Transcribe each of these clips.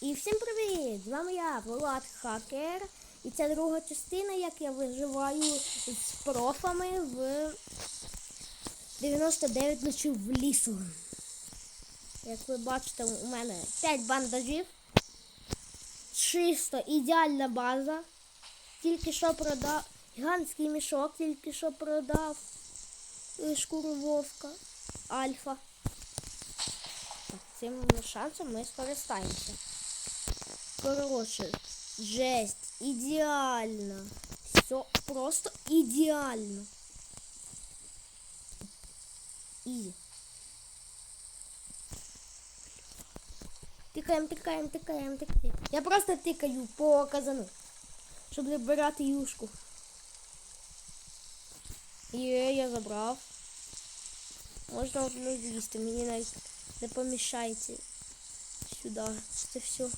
І всім привіт! З вами я, Влад Хакер. І це друга частина, як я виживаю з профами в 99 ночів в лісу. Як ви бачите, у мене 5 бандажів. Чисто ідеальна база. Тільки що продав. Гігантський мішок, тільки що продав. е, Шкуру вовка. Альфа. Цим шансом ми скористаємося. Коротше, жесть, ідеально. Все просто ідеально. Ізі. Тикаємо, тикаємо, тикаємо, тикаємо. Я просто тикаю по казану, щоб вибирати юшку. Є, я забрав. Можна одну з'їсти, мені навіть не помішається сюди. Це все.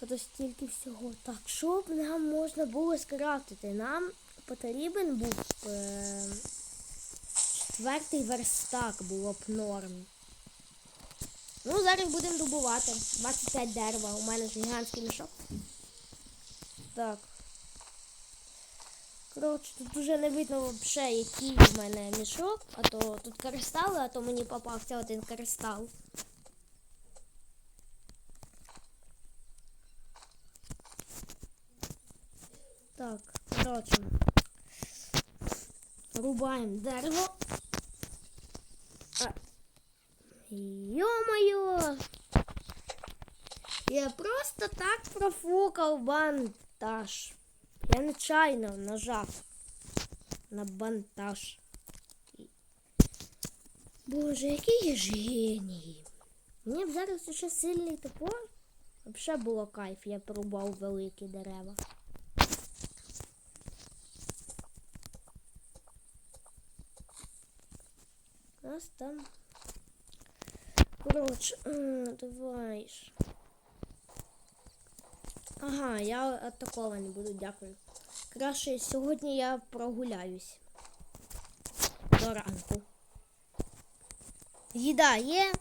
Ото стільки всього. Так, щоб нам можна було скрафтити? Нам потрібен був е- четвертий верстак було б норм. Ну, зараз будемо добувати. 25 дерева. У мене гігантський мішок. Так. Коротше, тут вже не видно взагалі, який в мене мішок, а то тут кристали, а то мені попався один кристал. Так, коротше. Рубаємо дерево. Ё-моё! Я просто так профукав бантаж. Я нечайно нажав на бантаж. Боже, який я геній. Мені б зараз ще сильний топор. Взагалі було кайф, я порубав великі дерева. Нас там. Коротше, давай. ж. Ага, я не буду, дякую. Краще сьогодні я прогуляюсь. До ранку. Їда є.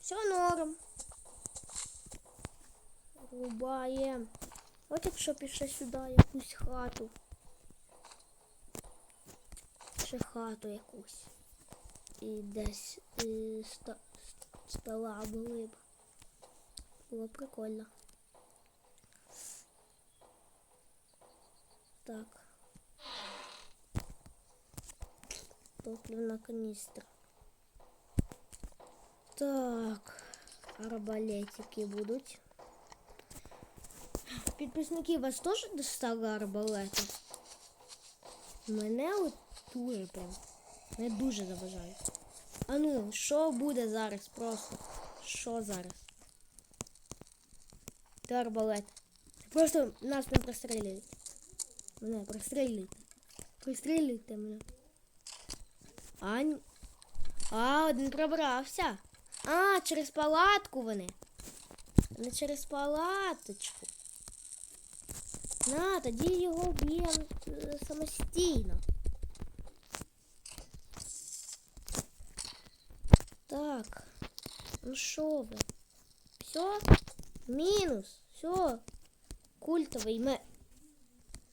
Все норм. Рубаємо. От якщо піше сюди якусь хату. Ще хату якусь. І десь і ста, стола були б. Було прикольно. Так. Топливна каністра. Так. Арбалетики будуть. Підписники вас теж достали арбалети? Мене от дуже прям. Не дуже заважають. А ну, що буде зараз просто? Що зараз? Ти арбалет. Просто нас не прострілюють. Мене прострілюйте. Прострілюйте мене. А, а, один пробрався. А, через палатку вони. Не через палаточку. На, тоді його вб'ємо е, самостійно. Так. Ну що ви? Все? Мінус. Все. Культовий ме.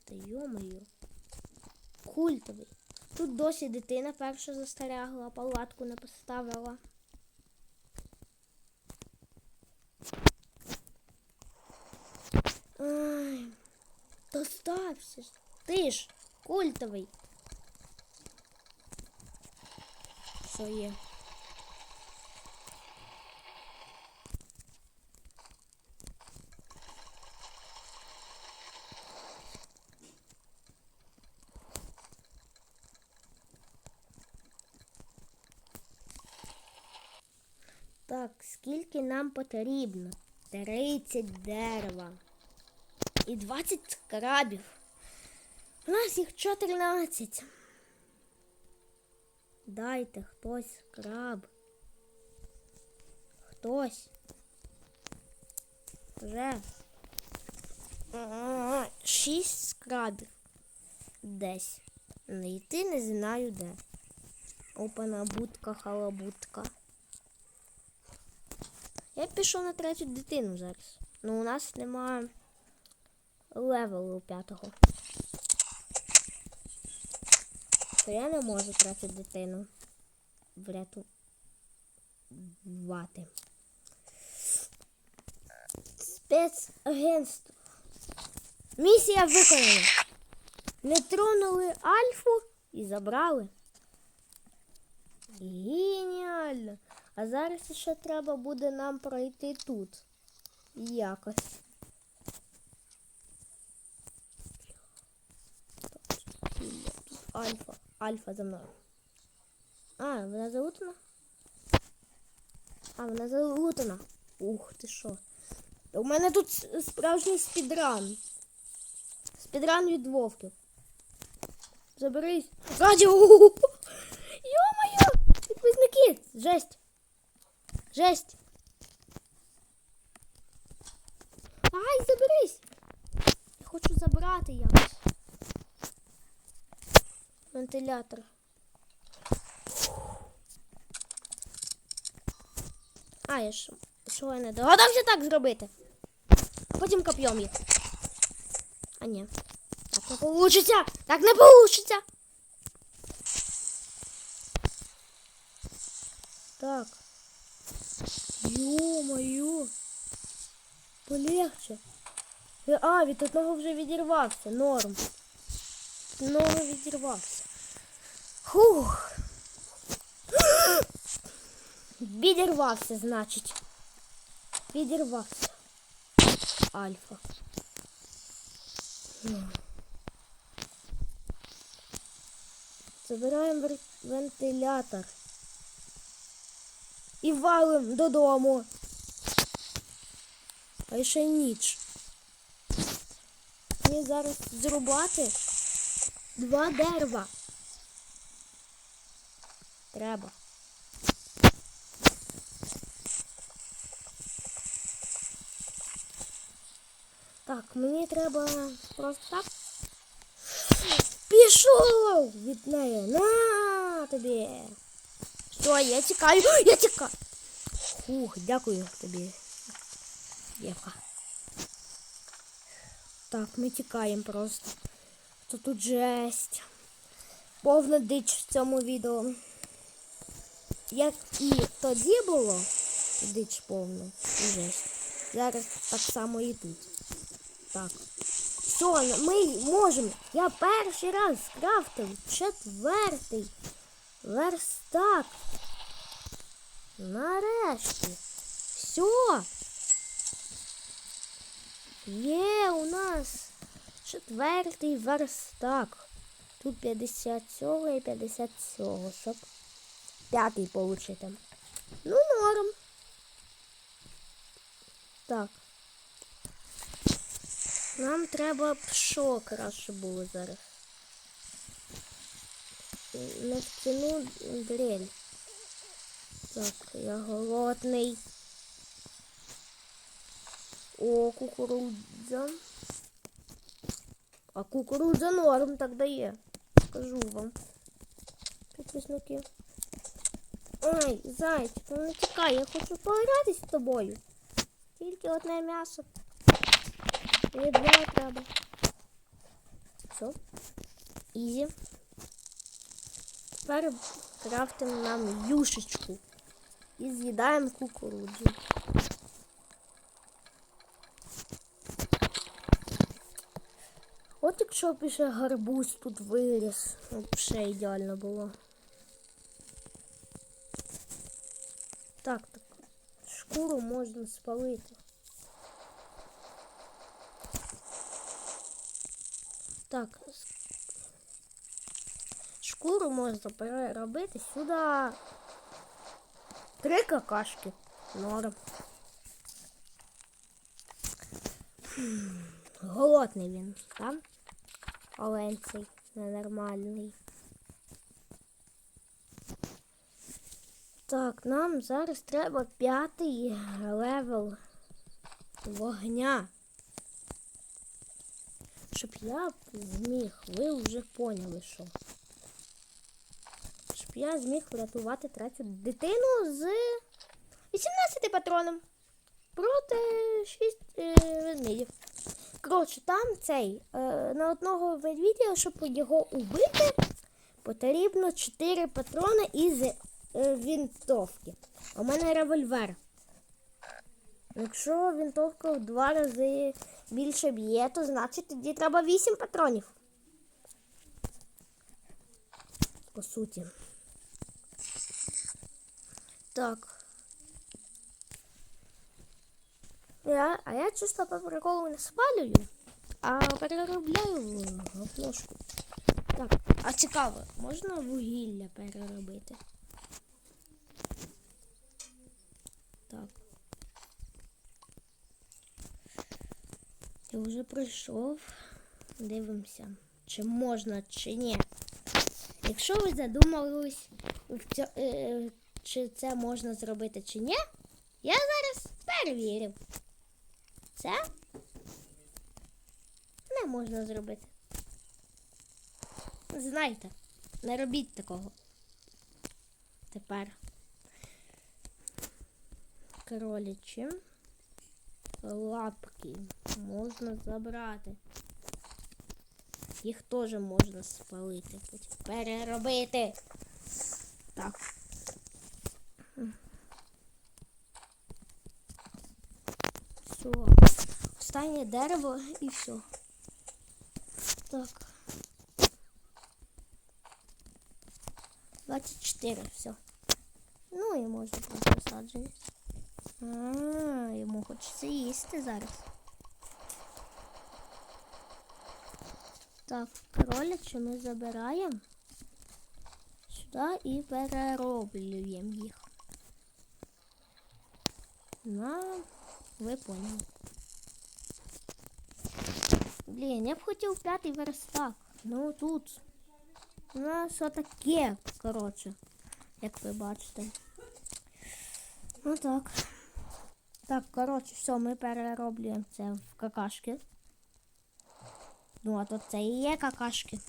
Та йо-моє. Культовий. Тут досі дитина перша застрягла, палатку не поставила. Ай, достався ж. Ти ж культовий. Що є? Так, скільки нам потрібно? 30 дерева. І 20 крабів. У нас їх 14. Дайте хтось краб. Хтось. Вже. Шість крабів. Десь. Знайти не знаю де. Опана будка, халабутка. Я пішов на третю дитину зараз. Ну у нас немає левелу п'ятого. То я не можу третю дитину врятувати. Спецагентство. Місія виконана. Не тронули Альфу і забрали. Геніально. А зараз ще треба буде нам пройти тут. Якось. Альфа. Альфа за мною. А, вона залутана? А, вона залутана. Ух ти що. У мене тут справжній спідран. Спідран від вовків. Заберись. Радіо! Йо-моє! Підписники! Жесть! Жесть! Ай, заберись! Я хочу забрати якось. Вентилятор. А, я ж що я не догадався так зробити. Потім коп'єм їх. А ні. Так не получиться! Так не получиться! Так. Ё-моё! Полегче. А, від одного вже відірвався. Норм. Одного відірвався. Хух. Відірвався, значить. Відірвався. Альфа. Забираємо вентилятор. І валим додому. А ще ніч. Мені зараз зрубати два дерева. Треба. Так, мені треба просто так. Пішов від неї. На тобі. Все, я тікаю. Я тікаю. Ух, дякую тобі. Євка. Так, ми тікаємо просто. То тут жесть. Повна дич в цьому відео. Як і тоді було, дич повна і жесть. Зараз так само і тут. Так. Все, ми можемо. Я перший раз скрафтив четвертий верстак. Нарешті. Все. Є у нас четвертий верстак. Тут 50 цього і 50 цього, щоб п'ятий получити. Ну, норм. Так. Нам треба що краще було зараз. Нефтяну дрель. Так, я голодний. О, кукурудза. А кукурудза норм так дає. Скажу вам. Підписники. Ой, зайчик, ну не тікай, я хочу погратись з тобою. Тільки одне м'ясо. І два треба. Все. Ізі. Тепер крафтимо нам юшечку. І з'їдаємо кукурудзу. От якщо б ще гарбуз тут виріс, взагалі ідеально було. Так, так. Шкуру можна спалити. Так. Шкуру можна переробити сюди. Три какашки. Норм. Голодний він, так? Олень цей ненормальний. Так, нам зараз треба п'ятий левел вогня. Щоб я зміг, ви вже поняли, що. Я зміг врятувати третю дитину з 18 патроном. проти 6 е, ведмедів. Коротше, там цей е, на одного ведмедя, щоб його убити, потрібно 4 патрони із е, вінтовки. У мене револьвер. Якщо вінтовка в два рази більше б'є, то значить тоді треба 8 патронів. По суті. Так. Я, а я чисто по приколу не спалюю, а переробляю в. Так, а цікаво, можна вугілля переробити? Так. Я вже прийшов. Дивимося, чи можна, чи ні. Якщо ви задумались, в цьо- е, чи це можна зробити, чи ні, я зараз перевірю. Це не можна зробити. Знайте, не робіть такого. Тепер кролічі лапки можна забрати. Їх теж можна спалити, переробити. Так. Все. Останнє дерево і все. Так. 24, все. Ну і можна просто садження. А, йому хочеться їсти зараз. Так, кроляче ми забираємо сюди і перероблюємо їх. На, ви поняли. Блін, я б хотів п'ятий верстак. Ну тут. У нас отаке, коротше, як ви бачите. Ну так. Так, коротше, все, ми перероблюємо це в какашки. Ну, а то це і є какашки.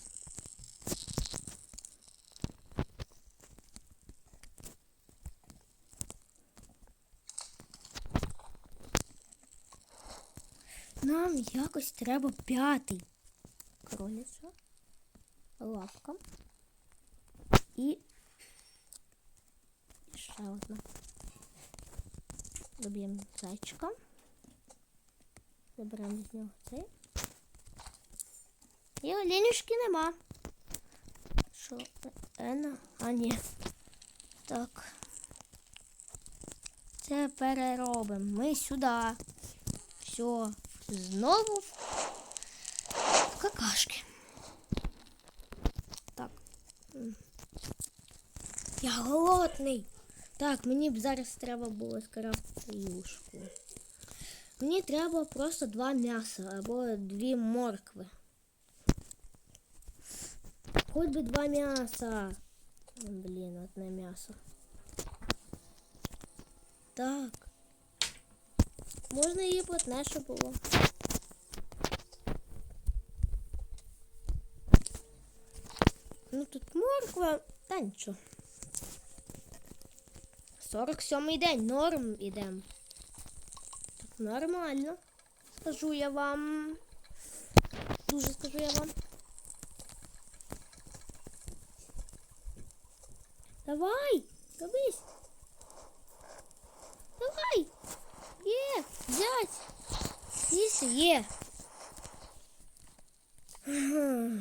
Нам якось треба п'ятий. Кролиця, лапка і ще одна. Доб'ємо зайчика. Заберемо з нього цей. І оленюшки нема. Що? Ена? А, ні. Так. Це переробимо. Ми сюди. Все. Знову в какашки. Так. М. Я голодний. Так, мені б зараз треба було скрафтити юшку. Мені треба просто два м'яса або дві моркви. Хоть би два м'яса. Блін, одне м'ясо. Так. Можна її плотне, щоб було. Ну тут морква, та нічого. 47-й день, норм ідем. Так, нормально. Скажу я вам. Дуже скажу я вам. Давай! Кабись! Давай! Є! Взять! Їсти є!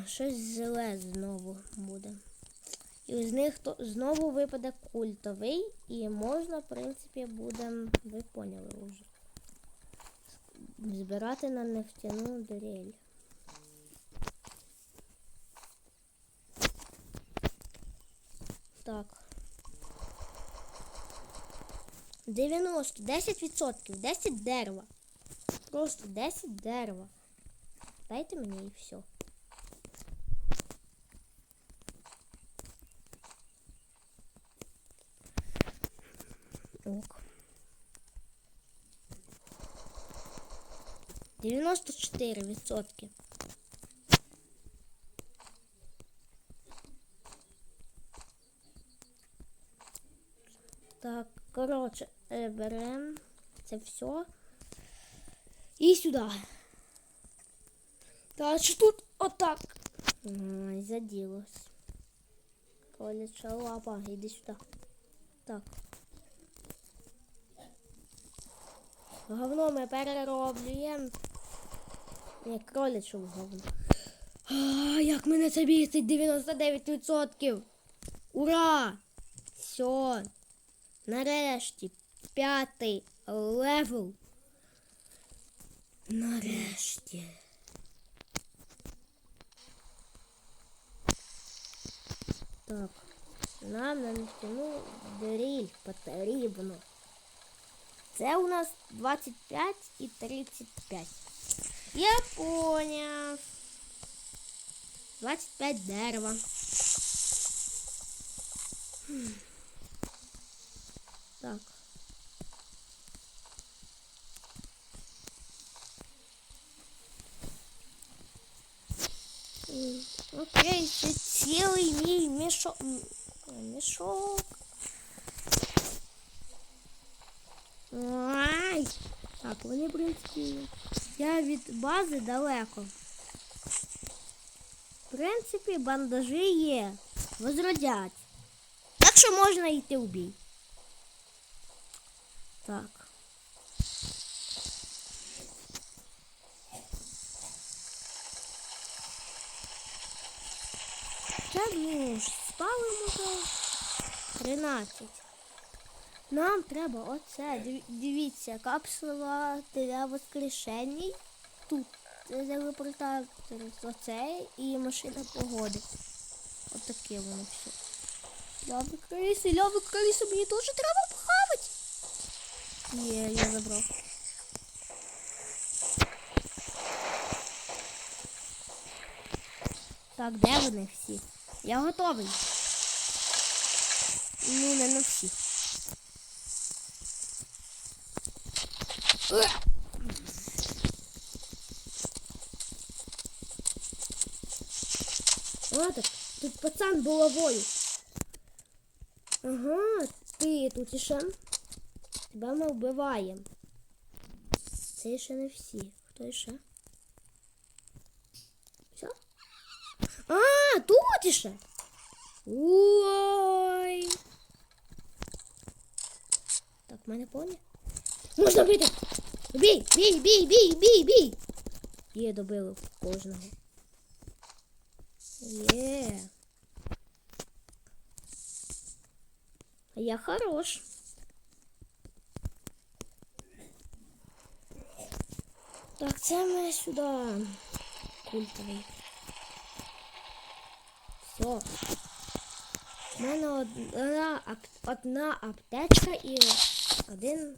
Щось зле знову буде. І з них то знову випаде культовий, і можна, в принципі, буде, ви поняли вже. Збирати на нефтяну дрель. Так. 90, 10%, 10 дерева. Просто 10 дерева. Дайте мені і все. Ок. 94 відсотки. Коротше, е, беремо це все. І сюди. Та що тут отак. Ай, заділось. Коляча лапа, іди сюди. Так. Говно ми перероблюємо. Ні, кролячу говно. А, як мене це бісить 99%. Ура! Все. Нарешті. П'ятий левел. Нарешті. Так. Нам на нефтяну дріль потрібно. Це у нас 25 і 35. Я поняв. 25 дерева. Так. Окей, це цілий мій мішок. Мішок. Ай! Так, вони, принципі, я від бази далеко. В принципі, бандажі є. Возродять. Так що можна йти в бій. Так. Так, ну ж, спалимо вже 13. Нам треба оце. Дивіться, капсула для воскрешень. Тут телепортатор оце і машина погоди. Отаке воно все. Ляві криси, ляві криси, мені теж треба. Є, я забрав. Так, де вони всі? Я готовий. Ну, не на всіх. Е! Так, тут пацан булавою. Ага, ти тут іще. Тебе ми вбиваємо. Це ще не всі. Хто іще? Все? А, тут іще. Ой. Так, в мене поні. Можна бити! Бій, бій, бій, бій, бій, бій! Є, добили кожного. Є. А я хорош. Так, це ми сюди. Культовий. Все. У мене одна, одна аптечка і один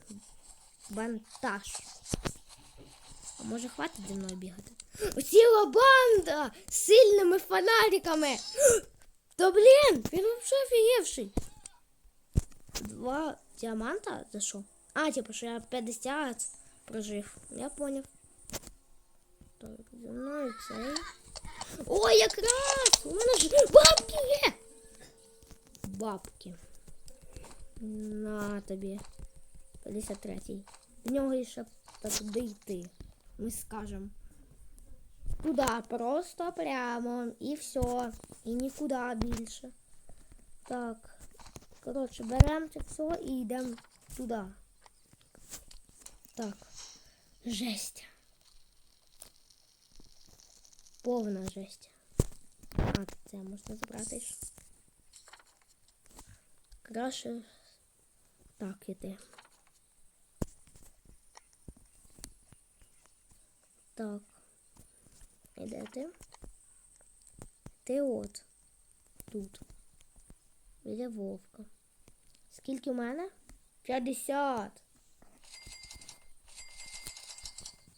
бантаж. А може хватить зі мною бігати? Ціла банда з сильними фонариками. Та блін, він взагалі офігівший. Два діаманта? За що? А, типу, що я 50 прожив. Я поняв. Так, зі мною цей. Ой, якраз! У мене ж бабки є! Бабки. На тобі. 53-й. В нього ще так дійти. Ми скажемо. Туда, просто прямо. І все. І нікуди більше. Так. Коротше, беремо це все і йдемо туди. Так. Жесть. Повна жесть. А, це можна забрати. Краще так іти. Так. І де ти? Ти от. Тут. Біля вовка. Скільки у мене? 50.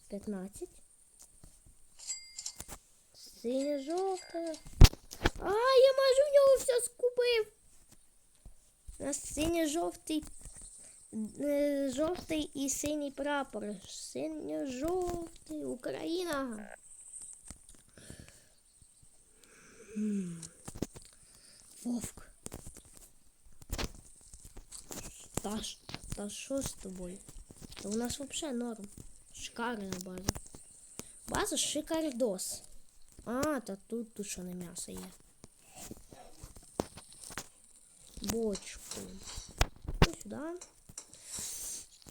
15. Синє жовте. А, я майже в нього все скупив. У нас синьо-жовтий е, жовтий і синій прапор. Синьо-жовтий Україна. М. Вовк. Та, ж- та що з тобою? То у нас взагалі норм. Шикарна база. База шикардос. А, та тут тут що не м'ясо є. Бочку. Ну, сюди.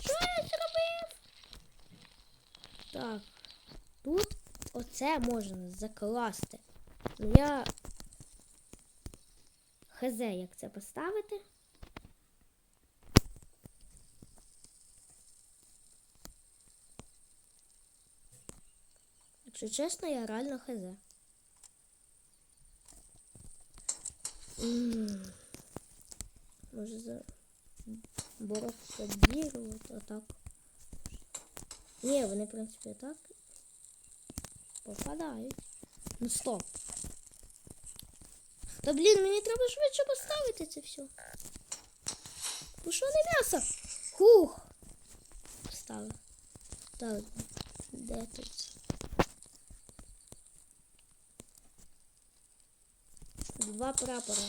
Що я зробив? Так. Тут оце можна закласти. Я. Хз, як це поставити. Якщо чесно, я реально хз. Може за барокодірувати, а так. Ні, вони, в принципі, так попадають. Ну стоп. Та блін, мені треба швидше поставити це все. Ну що не м'ясо? Хух. Поставив. Так, де тут? Два прапора.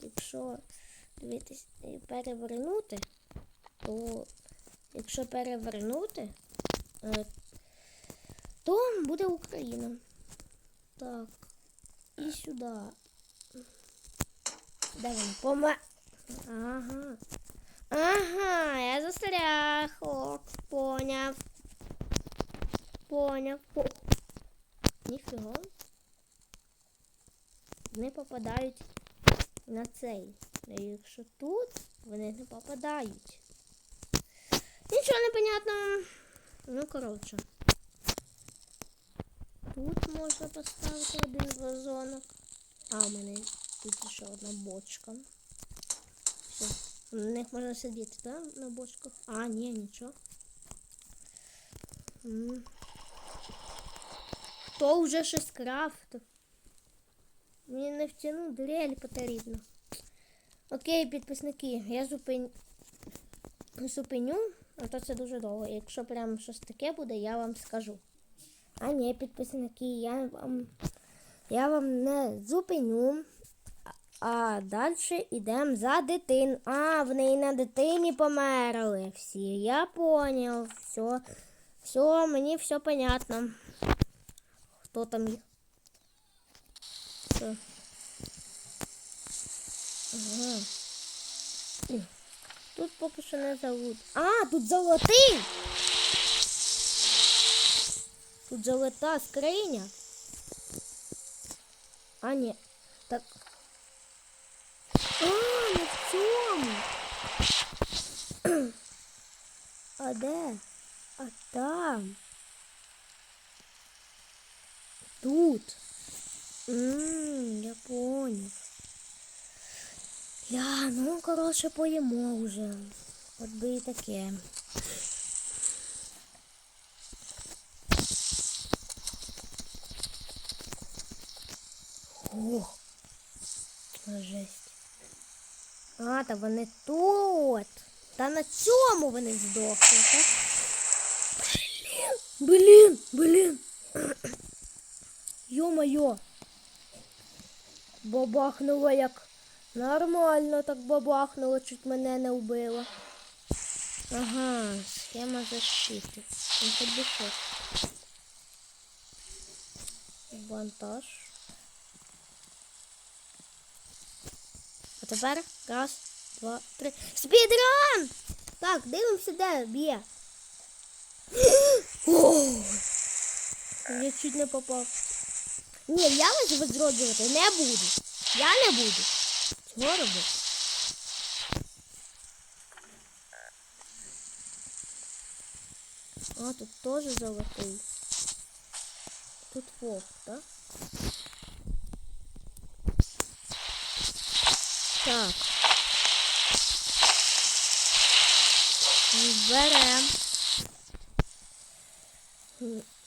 Якщо дивитись перевернути, то якщо перевернути, е, то буде Україна. Так. І сюди. Де воно? Пома. Ага. Ага, я застряг. Ок, поняв. Поняв. По... Не попадають на цей. А якщо тут, вони не попадають. Нічого не понятно. Ну, коротше. Тут можна поставити один вазонок. А, у мене тут ще одна бочка. Все. На них можна сидіти, так? На бочках. А, ні, нічого. М. Хто вже щось крафтив? Мені не втягну дрель потрібно. Окей, підписники, я зупин... зупиню, а то це дуже довго. Якщо прям щось таке буде, я вам скажу. А ні, підписники, я вам, я вам не зупиню. А далі йдемо за дитин. А, в неї на дитині померли всі. Я поняв. Все, все, мені все понятно. Хто там їх? Все. Ага. Тут поки що не зовут. А, тут золотий! Тут золота скриня. А, ні. Так. А, не в цьому. А де? А там. Тут. Ммм, я понял. Я, ну, коротше, поїмо вже. От би і таке. Ох, жесть. А, та вони тут. Та на цьому вони здохли, так? Блін, блін, блін. Йо-моє. Бабахнуло як нормально так бабахнуло, чуть мене не вбило. Ага, схема защити. Вантаж. А тепер раз, два, три. Спідран! Так, дивимося, де б'є. Я чуть не попав. Ні, я вас відроджувати не буду. Я не буду. Чого робити? А, тут теж золотий. Тут вовк, так? Так. Берем.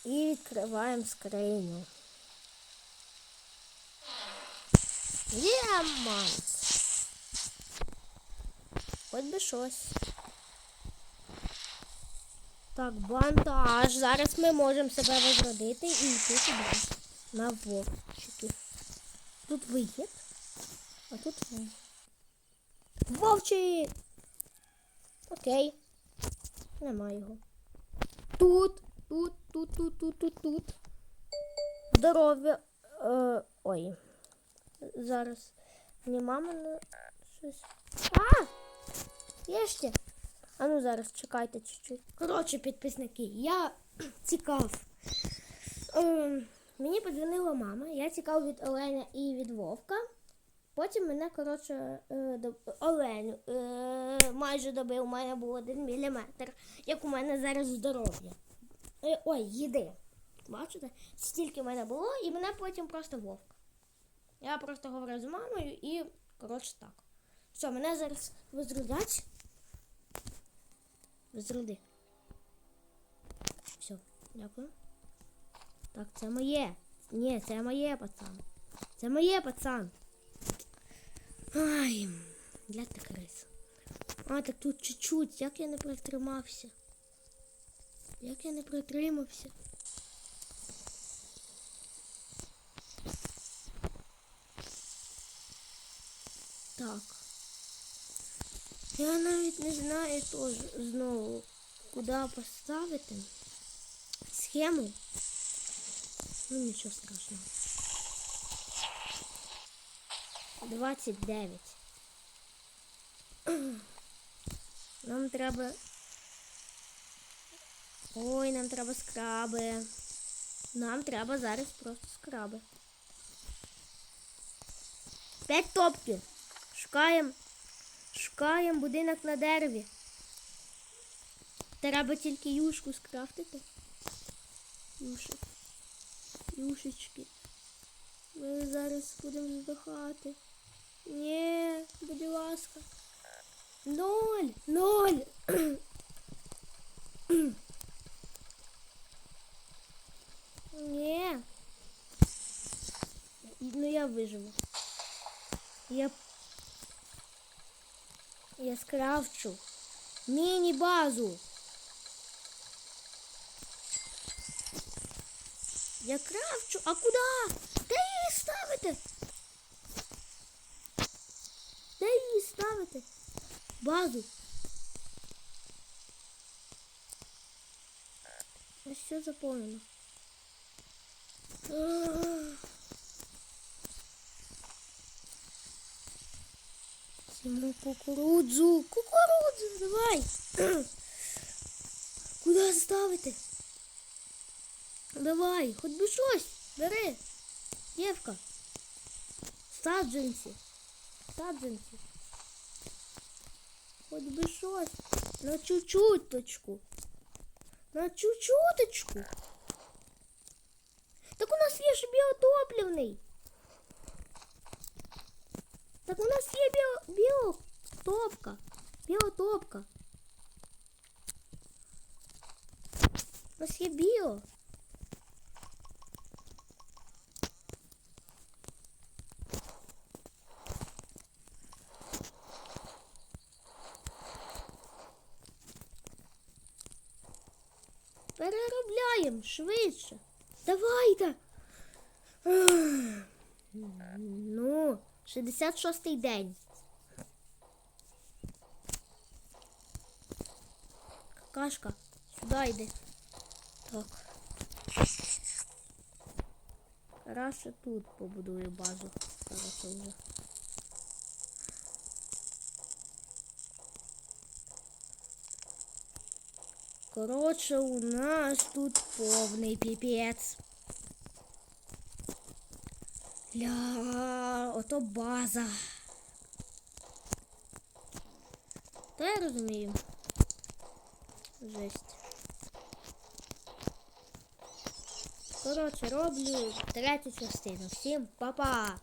І відкриваємо скриню. Діамант. Хоч би щось. Так, бандаж. Зараз ми можемо себе возродити і йти туди. На вовчиків. Тут вихід. А тут вовк. Вовчик! Окей. Нема його. Тут, тут, тут, тут, тут, тут, тут. Здоров'я. Е, ой. Зараз. Мені мама на щось. А! Є ще. А ну зараз чекайте чуть-чуть. Коротше, підписники, я цікав. Ем, мені подзвонила мама, я цікав від Олені і від Вовка. Потім мене, коротше, е, Оленю е, майже добив, у мене був один міліметр, як у мене зараз здоров'я. Е, ой, їди. Бачите? Стільки в мене було, і мене потім просто вовк. Я просто говорив з мамою і, коротше, так. Все, мене зараз возрудять. Возруди. Все, дякую. Так, це моє. Ні, це моє, пацан. Це моє, пацан. Ай, для ти крис. А, так тут чуть-чуть, як я не протримався. Як я не протримався. Так. Я навіть не знаю теж знову, куди поставити схему. Ну нічого страшного. 29. Нам треба. Ой, нам треба скраби. Нам треба зараз просто скраби. П'ять топків. Шукаємо. Шукаємо будинок на дереві. Треба тільки юшку скрафтити. Юшек. Юшечки. Ми зараз будемо здохати. Ні, будь ласка. Ноль. Ноль. Ні. Ну я виживу. Я я скрафчу міні-базу. Я крафчу. А куди? Де її ставити? Де її ставити? Базу. Ось все заповнено. Ах. Кукурудзу. Кукурудзу, давай. Куди ставити? Давай, хоч би щось. Бери. Дівка. Саджанці. Саджанці. Хоч би щось. На чуть-чуточку. На чуть-чуточку. Так у нас є ж біотопливний. Так у нас є біо... біотопка. Біотопка. У нас є біо. Переробляємо швидше. Давайте. Ах. Ну, 66-й день. Какашка, сюди йди. Так. Краще тут побудую базу. Короче вже. Коротше, у нас тут повний піпець. Ля, ото база. Та я розумію. Жесть. Коротше, роблю третю частину. Всім па-па!